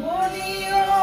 Morning.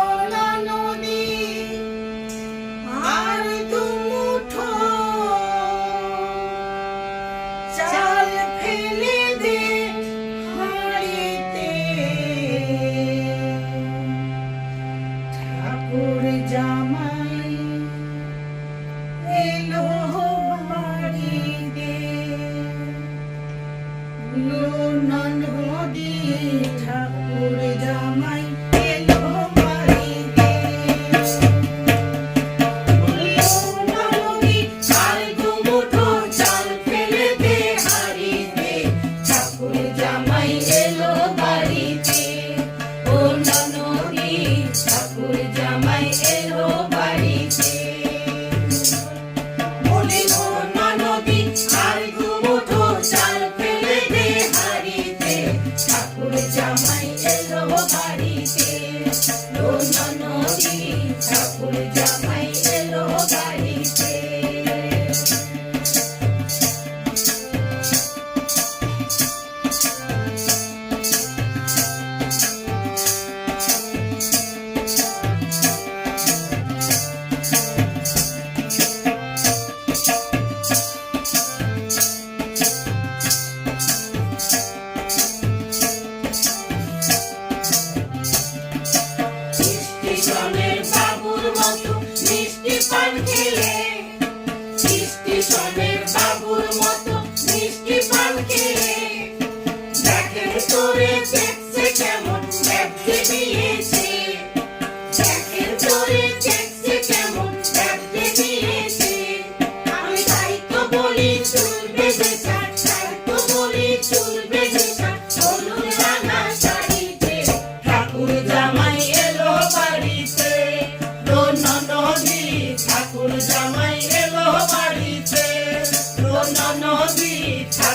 মতো মিষ্টি পান খেলে। স্টেশনের বাবুর মতো মিষ্টি পান খেলে। দেখেন তোরে দেখছে কেমন দেখতে দিয়েছে। দেখেন তোরে দেখছে কেমন দেখতে দিয়েছে। আমি তাই তো বলি চুল বেঁধে তাই তো বলি চুল বেঁধে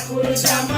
ঠাকুর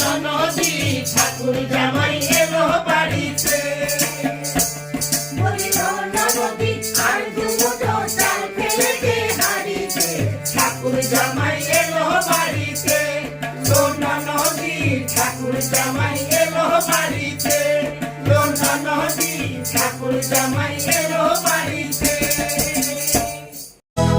লোনা ঠাকুর জামাই এলো বাড়িতে। বলিল না আর দুমুঠো চাল ফেলে দে হাড়িতে। ঠাকুর জামাই এলো বাড়িতে। লোনা নদী ঠাকুর জামাই এলো বাড়িতে। লোনা নদী ঠাকুর জামাই